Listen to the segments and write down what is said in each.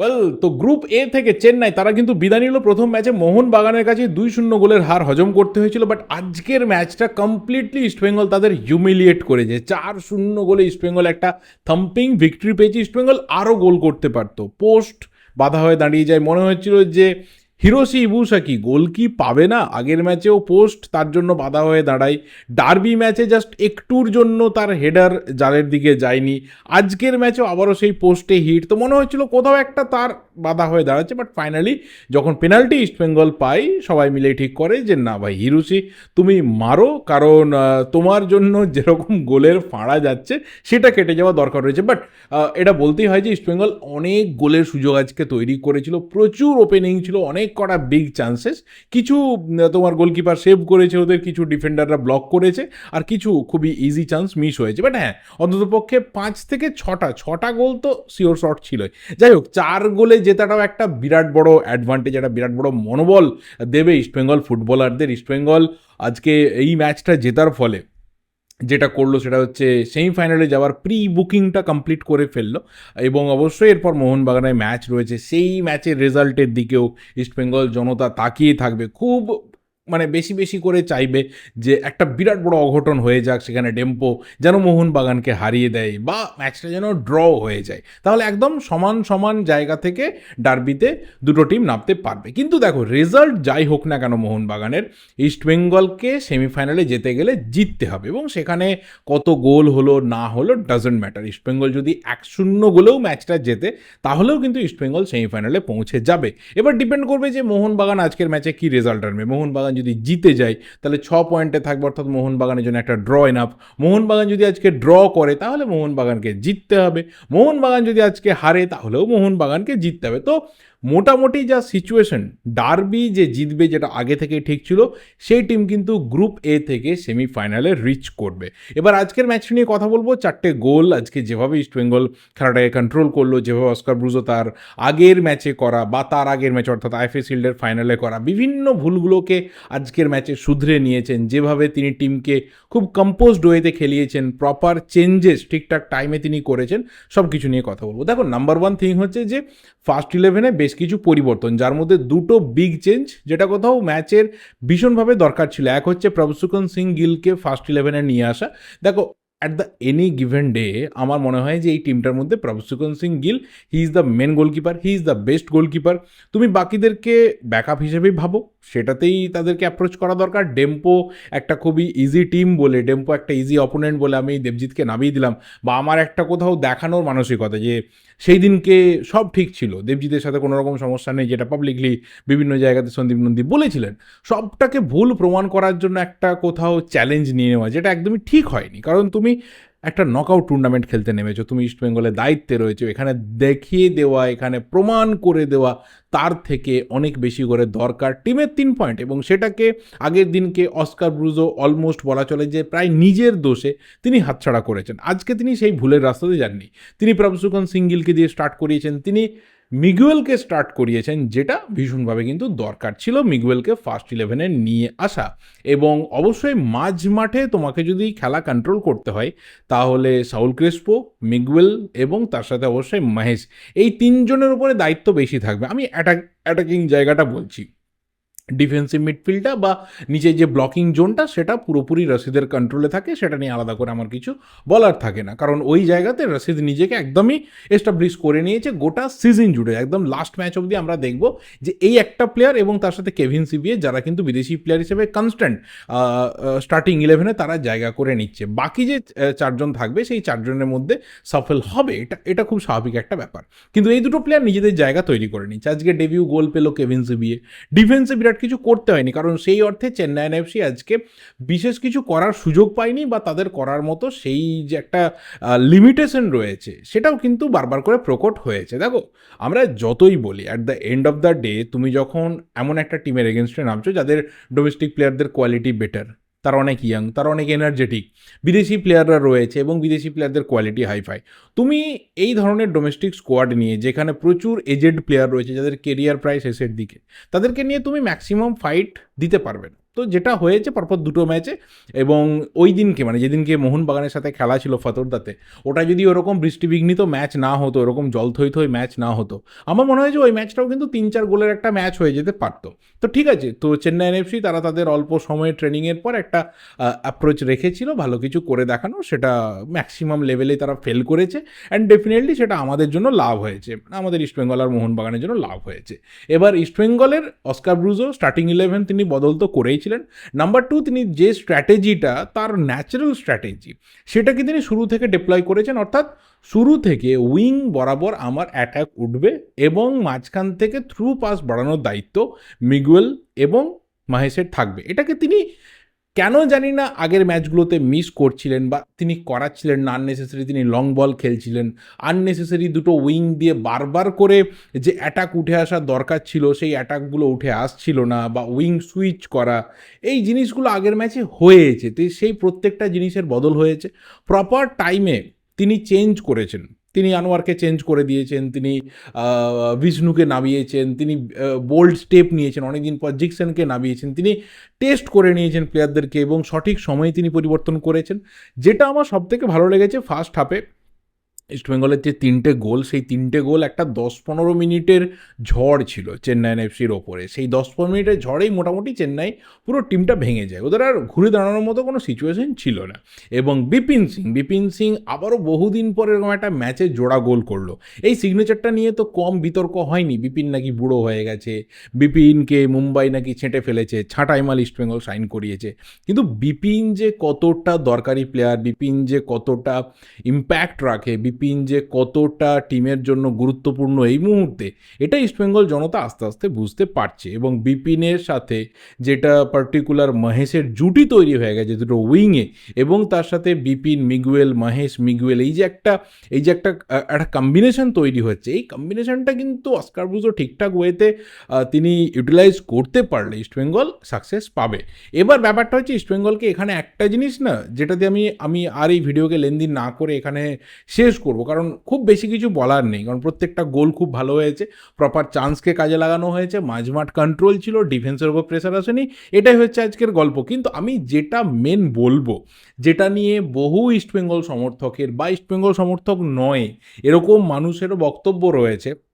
Well তো group এ থেকে চেন্নাই তারা কিন্তু বিদায় নিল। প্রথম ম্যাচে মোহন বাগানের কাছে দুই শূন্য গোলের হার হজম করতে হয়েছিল বাট আজকের ম্যাচটা কমপ্লিটলি ইস্টবেঙ্গল তাদের হিউমিলিয়েট করেছে। চার শূন্য গোলে ইস্টবেঙ্গল একটা থাম্পিং ভিক্টরি পেয়েছে। ইস্টবেঙ্গল আরও গোল করতে পারতো। পোস্ট বাধা হয়ে দাঁড়িয়ে যায়। মনে হচ্ছিল যে হিরোসি ইবুসাকি গোল কি পাবে না? আগের ম্যাচেও পোস্ট, তার জন্য বাধা হয়ে দাঁড়ায়। ডার্বি ম্যাচে জাস্ট একটুর জন্য তার হেডার জালের দিকে যায়নি। আজকের ম্যাচেও আবারও সেই পোস্টে হিট। তো মনে হচ্ছিল কোথাও একটা তার বাধা হয়ে দাঁড়াচ্ছে বাট ফাইনালি যখন পেনাল্টি ইস্টবেঙ্গল পাই, সবাই মিলে ঠিক করে যে, না ভাই হিরুসি তুমি মারো, কারণ তোমার জন্য যেরকম গোলের ফাঁড়া যাচ্ছে, সেটা কেটে যাওয়া দরকার রয়েছে। বাট এটা বলতেই হয় যে ইস্টবেঙ্গল অনেক গোলের সুযোগ আজকে তৈরি করেছিল, প্রচুর ওপেনিং ছিল, অনেক কটা বিগ চান্সেস কিছু তোমার গোলকিপার সেভ করেছে, ওদের কিছু ডিফেন্ডাররা ব্লক করেছে, আর কিছু খুবই ইজি চান্স মিস হয়েছে। বাট হ্যাঁ অন্ততপক্ষে পাঁচ থেকে ছটা ছটা গোল তো শিওর শট ছিলই। যাই হোক, চার গোলে জেতাটাও একটা বিরাট বড় অ্যাডভান্টেজ একটা বিরাট বড় মনোবল দেবে ইস্টবেঙ্গল ফুটবলারদের ইস্টবেঙ্গল আজকে এই ম্যাচটা জেতার ফলে যেটা করল সেটা হচ্ছে সেমিফাইনালে যাওয়ার প্রি বুকিংটা কমপ্লিট করে ফেলল এবং অবশ্যই এরপর মোহনবাগানের ম্যাচ রয়েছে। সেই ম্যাচের রেজাল্টের দিকেও ইস্টবেঙ্গল জনতা তাকিয়ে থাকবে। খুব মানে বেশি বেশি করে চাইবে যে একটা বিরাট বড় অঘটন হয়ে যাক সেখানে ডেম্পো যেন মোহনবাগানকে হারিয়ে দেয় বা ম্যাচটা যেন ড্র হয়ে যায়। তাহলে একদম সমান সমান জায়গা থেকে ডার্বিতে দুটো টিম নামতে পারবে। কিন্তু দেখো, রেজাল্ট যাই হোক না কেন মোহনবাগানের ইস্টবেঙ্গলকে সেমিফাইনালে যেতে গেলে জিততে হবে এবং সেখানে কত গোল হলো, না হলো ডাজেন্ট ম্যাটার ইস্টবেঙ্গল যদি এক শূন্য গোলেও ম্যাচটা জেতে, তাহলেও কিন্তু ইস্টবেঙ্গল সেমিফাইনালে পৌঁছে যাবে। এবার ডিপেন্ড করবে যে মোহনবাগান আজকের ম্যাচে কি রেজাল্ট আনবে। মোহনবাগান যদি জিতে যায় তাহলে ছ পয়েন্টে থাকবে অর্থাৎ মোহনবাগানের জন্য একটা ড্র এনাফ মোহনবাগান যদি আজকে ড্র করে, তাহলে মোহনবাগানকে জিততে হবে। মোহনবাগান যদি আজকে হারে, তাহলেও মোহনবাগানকে জিততে হবে। তো মোটামুটি যা সিচুয়েশন ডার্বি যে জিতবে যেটা আগে থেকে ঠিক ছিল, সেই টিম কিন্তু গ্রুপ এ থেকে সেমিফাইনালে রিচ করবে। এবার আজকের ম্যাচ নিয়ে কথা বলব। চারটে গোল আজকে যেভাবে ইস্টবেঙ্গল খেলাটাকে কন্ট্রোল করল, যেভাবে অস্কার ব্রুজো তার আগের ম্যাচে করা বা তার আগের ম্যাচ অর্থাৎ আইএফএ শিল্ডের ফাইনালে করা, বিভিন্ন ভুলগুলোকে আজকের ম্যাচে শুধরে নিয়েছেন। যেভাবে তিনি টিমকে খুব কম্পোজড ওয়েতে খেলিয়েছেন প্রপার চেঞ্জেস ঠিকঠাক টাইমে তিনি করেছেন সব কিছু নিয়ে কথা বলব। দেখো নাম্বার ওয়ান থিং হচ্ছে যে ফার্স্ট ইলেভেনে বেশ কিছু পরিবর্তন, যার মধ্যে দুটো বিগ চেঞ্জ যেটা কোথাও ম্যাচের ভীষণভাবে দরকার ছিল। এক হচ্ছে প্রভসুকন সিং গিলকে ফার্স্ট ইলেভেনে নিয়ে আসা। দেখো at the any given day আমার মনে হয় যে এই টিমটার মধ্যে Prabhsukhan Singh Gill he is the main goalkeeper he is the best goalkeeper তুমি বাকিদেরকে ব্যাকআপ হিসেবেই ভাবো। সেটাতেই তাদেরকে অ্যাপ্রোচ করা দরকার। ডেম্পো একটা খুবই ইজি টিম বলে ডেম্পো একটা ইজি অপোনেন্ট বলে আমি দেবজিৎকে নামিয়ে দিলাম বা আমার একটা কোথাও দেখানোর মানসিকতা যে সেই দিনকে সব ঠিক ছিল। দেবজিতের সাথে কোনো রকম সমস্যা নেই, যেটা পাবলিকলি বিভিন্ন জায়গাতে সন্দীপ নন্দী বলেছিলেন। সবটাকে ভুল প্রমাণ করার জন্য একটা কোথাও চ্যালেঞ্জ নিয়ে নেওয়া, যেটা একদমই ঠিক হয়নি। কারণ তুমি একটা নকআউট টুর্নামেন্ট খেলতে নেমেছো। তুমি ইস্টবেঙ্গলের দায়িত্বে রয়েছে, এখানে দেখিয়ে দেওয়া, এখানে প্রমাণ করে দেওয়া, তার থেকে অনেক বেশি করে দরকার টিমের তিন পয়েন্ট এবং সেটাকে আগের দিনকে অস্কার ব্রুজো অলমোস্ট বলা চলে যে প্রায় নিজের দোষে তিনি হাতছাড়া করেছেন। আজকে তিনি সেই ভুলের রাস্তাতে যাননি। তিনি প্রভসুকন সিঙ্গিলকে দিয়ে স্টার্ট করিয়েছেন। তিনি মিগুয়েলকে স্টার্ট করিয়েছেন, যেটা ভীষণভাবে কিন্তু দরকার ছিল মিগুয়েলকে ফার্স্ট ইলেভেনে নিয়ে আসা। এবং অবশ্যই মাঝ মাঠে তোমাকে যদি খেলা কন্ট্রোল করতে হয়, তাহলে সাউল ক্রেসপো, মিগুয়েল এবং তার সাথে অবশ্যই মহেশ, এই তিনজনের উপরে দায়িত্ব বেশি থাকবে। আমি অ্যাটাক অ্যাটাকিং জায়গাটা বলছি। ডিফেন্সিভ মিডফিল্ডটা বা নিচে যে ব্লকিং জোনটা সেটা পুরোপুরি রশিদের কন্ট্রোলে থাকে, সেটা নিয়ে আলাদা করে আমার কিছু বলার থাকে না। কারণ ওই জায়গাতে রশিদ নিজেকে একদমই এস্টাবলিশ করে নিয়েছে, গোটা সিজন জুড়ে। একদম লাস্ট ম্যাচ অবধি আমরা দেখব যে এই একটা প্লেয়ার এবং তার সাথে কেভিন সিবিএ যারা কিন্তু বিদেশি প্লেয়ার হিসেবে কনস্ট্যান্ট স্টার্টিং ইলেভেনে তারা জায়গা করে নিচ্ছে। বাকি যে চারজন থাকবে, সেই চারজনের মধ্যে সফল হবে, এটা এটা খুব স্বাভাবিক একটা ব্যাপার। কিন্তু এই দুটো প্লেয়ার নিজেদের জায়গা তৈরি করে নিচ্ছে। আজকে ডেবিউ গোল পেল কেভিন সিবিএ ডিফেন্সে বিরাট কিছু করতে হয়নি। কারণ সেই অর্থে চেন্নাইন এফসি আজকে বিশেষ কিছু করার সুযোগ পায়নি বা তাদের করার মতো সেই যে একটা লিমিটেশন রয়েছে, সেটাও কিন্তু বারবার করে প্রকট হয়েছে। দেখো, আমরা যতই বলি at the end of the day তুমি যখন এমন একটা টিমের এগেনস্টে নামছো, যাদের ডোমেস্টিক প্লেয়ারদের কোয়ালিটি বেটার তারা অনেক ইয়াং তারা অনেক এনার্জেটিক বিদেশি প্লেয়াররা রয়েছে এবং বিদেশি প্লেয়ারদের কোয়ালিটি হাইফাই তুমি এই ধরনের ডোমেস্টিক স্কোয়াড নিয়ে যেখানে প্রচুর এজেড প্লেয়ার রয়েছে যাদের কেরিয়ার প্রায় শেষের দিকে, তাদেরকে নিয়ে তুমি ম্যাক্সিমাম ফাইট দিতে পারবে না। তো যেটা হয়েছে, পরপর দুটো ম্যাচে এবং ওই দিনকে মানে যেদিনকে মোহনবাগানের সাথে খেলা ছিল ফতরদাতে, ওটা যদি ওরকম বৃষ্টিবিঘ্নিত ম্যাচ না হতো, ওরকম জল থই ম্যাচ না হতো, আমার মনে হয় যে ওই ম্যাচটাও কিন্তু তিন চার গোলের একটা ম্যাচ হয়ে যেতে পারতো। তো ঠিক আছে, তো চেন্নাই এনএফসি তারা তাদের অল্প সময়ে ট্রেনিংয়ের পর একটা অ্যাপ্রোচ রেখেছিল, ভালো কিছু করে দেখানো, সেটা ম্যাক্সিমাম লেভেলে তারা ফেল করেছে অ্যান্ড ডেফিনেটলি সেটা আমাদের জন্য লাভ হয়েছে মানে আমাদের ইস্টবেঙ্গল আর মোহনবাগানের জন্য লাভ হয়েছে। এবার ইস্টবেঙ্গলের অস্কার ব্রুজো স্টার্টিং ইলেভেন তিনি বদল তো করেইছিলেন নাম্বার টু তিনি যে স্ট্র্যাটেজিটা তার ন্যাচারাল স্ট্র্যাটেজি সেটাকে তিনি শুরু থেকে ডিপ্লয় করেছেন। অর্থাৎ শুরু থেকে উইং বরাবর আমার অ্যাটাক উঠবে এবং মাঝখান থেকে থ্রু পাস বাড়ানোর দায়িত্ব মিগুয়েল এবং মাহেশের থাকবে। এটাকে তিনি কেন জানি না আগের ম্যাচগুলোতে মিস করছিলেন বা তিনি করাচ্ছিলেন না আননেসেসারি তিনি লং বল খেলছিলেন। আননেসেসারি দুটো উইং দিয়ে বারবার করে যে অ্যাটাক উঠে আসার দরকার ছিল, সেই অ্যাটাকগুলো উঠে আসছিল না বা উইং সুইচ করা। এই জিনিসগুলো আগের ম্যাচে হয়েছে। তো সেই প্রত্যেকটা জিনিসের বদল হয়েছে। প্রপার টাইমে তিনি চেঞ্জ করেছেন। তিনি আনোয়ারকে চেঞ্জ করে দিয়েছেন, তিনি বিষ্ণুকে নামিয়েছেন, তিনি বোল্ড স্টেপ নিয়েছেন, অনেকদিন পর জিকসেনকে নামিয়েছেন, তিনি টেস্ট করে নিয়েছেন প্লেয়ারদেরকে এবং সঠিক সময়ে তিনি পরিবর্তন করেছেন। যেটা আমার সবথেকে ভালো লেগেছে ফার্স্ট হাফে ইস্টবেঙ্গলের যে তিনটে গোল, সেই তিনটে গোল একটা দশ পনেরো মিনিটের ঝড় ছিল চেন্নাই এফসির ওপরে। সেই দশ পনেরো মিনিটের ঝড়েই মোটামুটি চেন্নাই পুরো টিমটা ভেঙে যায়। ওদের আর ঘুরে দাঁড়ানোর মতো কোনো সিচুয়েশন ছিল না। এবং বিপিন সিং বিপিন সিং আবারও বহুদিন পর এরকম একটা ম্যাচে জোড়া গোল করল। এই সিগনেচারটা নিয়ে তো কম বিতর্ক হয়নি। বিপিন নাকি বুড়ো হয়ে গেছে। বিপিনকে মুম্বাই নাকি ছেঁটে ফেলেছে ছাঁটাই মাল ইস্টবেঙ্গল সাইন করিয়েছে। কিন্তু বিপিন যে কতটা দরকারি প্লেয়ার বিপিন যে কতটা ইম্প্যাক্ট রাখে, বিপিন যে কতটা টিমের জন্য গুরুত্বপূর্ণ এই মুহূর্তে, এটা ইস্টবেঙ্গল জনতা আস্তে আস্তে বুঝতে পারছে এবং বিপিনের সাথে যেটা পার্টিকুলার মহেশের জুটি তৈরি হয়ে গেছে, দুটো উইংয়ে এবং তার সাথে বিপিন, মিগুয়েল, মহেশ, মিগুয়েল, এই যে একটা, এই যে একটা একটা কম্বিনেশন তৈরি হচ্ছে এই কম্বিনেশনটা কিন্তু অস্কার ব্রুজো ঠিকঠাক ওয়েতে তিনি ইউটিলাইজ করতে পারলে ইস্টবেঙ্গল সাকসেস পাবে। এবার ব্যাপারটা হচ্ছে ইস্টবেঙ্গলকে এখানে একটা জিনিস না, যেটাতে আমি আমি আর এই ভিডিওকে লেনদি না করে এখানে শেষ করব। কারণ খুব বেশি কিছু বলার নেই। কারণ প্রত্যেকটা গোল খুব ভালো হয়েছে। প্রপার চান্সকে কাজে লাগানো হয়েছে। মাঝমাঠ কন্ট্রোল ছিল ডিফেন্সের ওপর প্রেশার আসেনি। এটাই হচ্ছে আজকের গল্প। কিন্তু আমি যেটা মেন বলব, যেটা নিয়ে বহু ইস্টবেঙ্গল সমর্থকের বা ইস্টবেঙ্গল সমর্থক নয়, এরকম মানুষেরও বক্তব্য রয়েছে।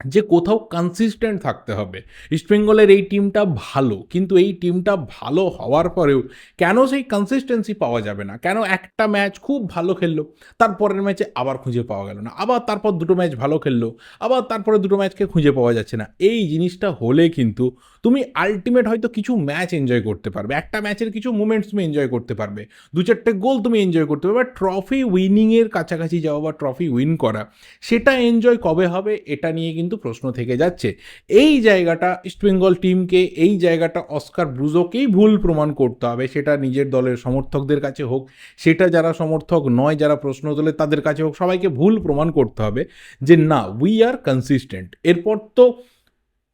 যে কোথাও কনসিস্টেন্ট থাকতে হবে। ইস্টবেঙ্গলের এই টিমটা ভালো, কিন্তু এই টিমটা ভালো হওয়ার পরেও কেন সেই কনসিস্টেন্সি পাওয়া যাবে না? কেন একটা ম্যাচ খুব ভালো খেললো তারপরের ম্যাচে আবার খুঁজে পাওয়া গেল না? আবার তারপর দুটো ম্যাচ ভালো খেললো, আবার তারপরে দুটো ম্যাচকে খুঁজে পাওয়া যাচ্ছে না। এই জিনিসটা হলে কিন্তু তুমি আলটিমেট হয়তো কিছু ম্যাচ এনজয় করতে পারবে। একটা ম্যাচের কিছু মুমেন্টস তুমি এনজয় করতে পারবে। দু চারটে গোল তুমি এনজয় করতে পারবে বা ট্রফি উইনিংয়ের কাছাকাছি যাওয়া বা ট্রফি উইন করা, সেটা এনজয় কবে হবে, এটা নিয়ে কিন্তু প্রশ্ন থেকে যাচ্ছে। এই জায়গাটা ইস্টবেঙ্গল টিমকে এই জায়গাটা অস্কার ব্রুজোকেই ভুল প্রমাণ করতে হবে। সেটা নিজের দলের সমর্থকদের কাছে হোক, সেটা যারা সমর্থক নয়, যারা প্রশ্ন তোলে তাদের কাছে হোক, সবাইকে ভুল প্রমাণ করতে হবে যে না উই আর কনসিস্টেন্ট এরপর তো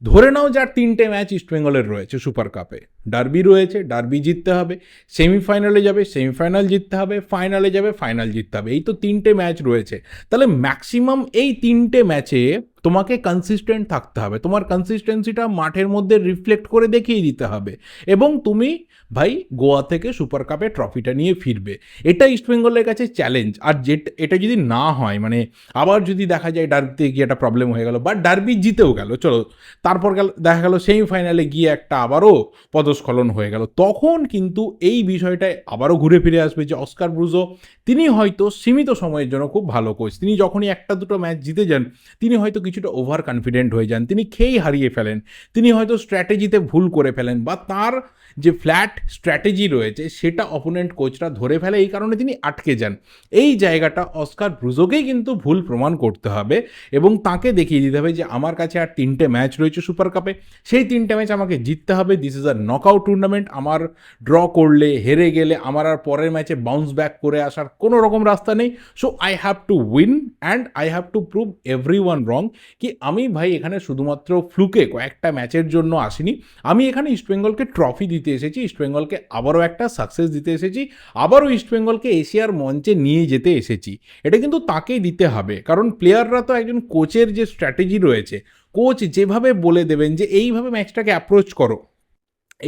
ধরে নাও যার তিনটে ম্যাচ ইস্টবেঙ্গলের রয়েছে সুপার কাপে। ডার্বি রয়েছে, ডার্বি জিততে হবে, সেমিফাইনালে যাবে, সেমিফাইনাল জিততে হবে, ফাইনালে যাবে, ফাইনাল জিততে হবে। এই তো তিনটে ম্যাচ রয়েছে। তাহলে ম্যাক্সিমাম এই তিনটে ম্যাচে তোমাকে কনসিস্টেন্ট থাকতে হবে। তোমার কনসিস্টেন্সিটা মাঠের মধ্যে রিফ্লেক্ট করে দেখিয়ে দিতে হবে। এবং তুমি ভাই গোয়া থেকে সুপার কাপে ট্রফিটা নিয়ে ফিরবে। এটা ইস্টবেঙ্গলের কাছে চ্যালেঞ্জ আর যেটা, এটা যদি না হয় মানে আবার যদি দেখা যায় ডার্বিতে গিয়ে একটা প্রবলেম হয়ে গেল, বা ডার্বি জিতেও গেল, চলো, তারপর গেল, দেখা গেল সেমিফাইনালে গিয়ে একটা আবারও পদস্খলন হয়ে গেল। তখন কিন্তু এই বিষয়টায় আবারও ঘুরে ফিরে আসবে যে অস্কার ব্রুজো তিনি হয়তো সীমিত সময়ের জন্য খুব ভালো কোচ তিনি যখনই একটা দুটো ম্যাচ জিতে যান, তিনি হয়তো কিছুটা ওভার কনফিডেন্ট হয়ে যান। তিনি খেয়েই হারিয়ে ফেলেন। তিনি হয়তো স্ট্র্যাটেজিতে ভুল করে ফেলেন, বা তার যে ফ্ল্যাট স্ট্র্যাটেজি রয়েছে, সেটা অপোনেন্ট কোচরা ধরে ফেলে, এই কারণে তিনি আটকে যান। এই জায়গাটা অস্কার ব্রুজোকেই কিন্তু ভুল প্রমাণ করতে হবে এবং তাকে দেখিয়ে দিতে হবে যে আমার কাছে আর তিনটে ম্যাচ রয়েছে সুপার কাপে সেই তিনটে ম্যাচ আমাকে জিততে হবে। This is a knockout tournament আমার ড্র করলে, হেরে গেলে, আমার আর পরের ম্যাচে বাউন্স ব্যাক করে আসার কোনো রকম রাস্তা নেই। So I have to win and I have to prove everyone wrong কি আমি ভাই এখানে শুধুমাত্র ফ্লুকে কয়েকটা ম্যাচের জন্য আসিনি। আমি এখানে ইস্টবেঙ্গলকে ট্রফি দিতে এসেছি। ইস্টবেঙ্গলকে আবারও একটা সাকসেস দিতে এসেছি, আবারও ইস্টবেঙ্গলকে এশিয়ার মঞ্চে নিয়ে যেতে এসেছি। এটা কিন্তু তাকেই দিতে হবে, কারণ প্লেয়াররা তো একজন কোচের যে স্ট্র্যাটেজি রয়েছে কোচ যেভাবে বলে দেবেন যে, এইভাবে ম্যাচটাকে অ্যাপ্রোচ করো,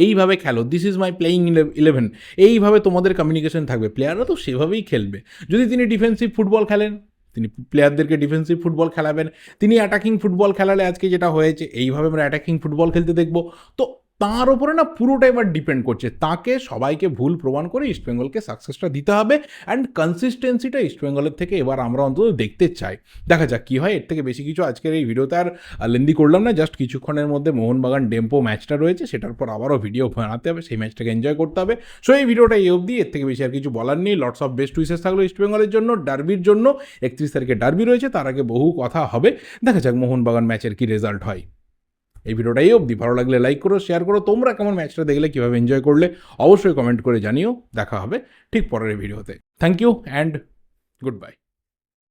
এইভাবে খেলো this is my playing eleven এইভাবে তোমাদের কমিউনিকেশন থাকবে। প্লেয়াররা তো সেভাবেই খেলবে। যদি তিনি ডিফেন্সিভ ফুটবল খেলেন, তিনি প্লেয়ারদেরকে ডিফেন্সিভ ফুটবল খেলাবেন, তিনি অ্যাটাকিং ফুটবল খেলালে আজকে যেটা হয়েছে, এইভাবে আমরা অ্যাটাকিং ফুটবল খেলতে দেখব। তো তার উপরে না পুরোটা এবার ডিপেন্ড করছে। তাকে সবাইকে ভুল প্রমাণ করে ইস্টবেঙ্গলকে সাকসেসটা দিতে হবে অ্যান্ড কনসিস্টেন্সিটা ইস্টবেঙ্গলের থেকে এবার আমরা অন্তত দেখতে চাই। দেখা যাক কী হয়, এর থেকে বেশি কিছু আজকের এই ভিডিওতে আর লেন্দি করলাম না জাস্ট কিছুক্ষণের মধ্যে মোহনবাগান ডেম্পো ম্যাচটা রয়েছে, সেটার পর আবারও ভিডিও বানাতে হবে, সেই ম্যাচটাকে এনজয় করতে হবে। সো এই ভিডিওটা এই অবধি, এর থেকে বেশি আর কিছু বলার নেই। লটস অফ বেস্ট উইসেস থাকল ইস্টবেঙ্গলের জন্য ডার্বির জন্য। একত্রিশ তারিখে ডার্বি রয়েছে, তার আগে বহু কথা হবে। দেখা যাক মোহনবাগান ম্যাচের কি রেজাল্ট হয়। এই ভিডিওটাই অবধি। ভালো লাগলে লাইক করো শেয়ার করো। তোমরা কেমন ম্যাচটা দেখলে, কীভাবে এনজয় করলে, অবশ্যই কমেন্ট করে জানিও। দেখা হবে ঠিক পরের ভিডিওতে thank you and good bye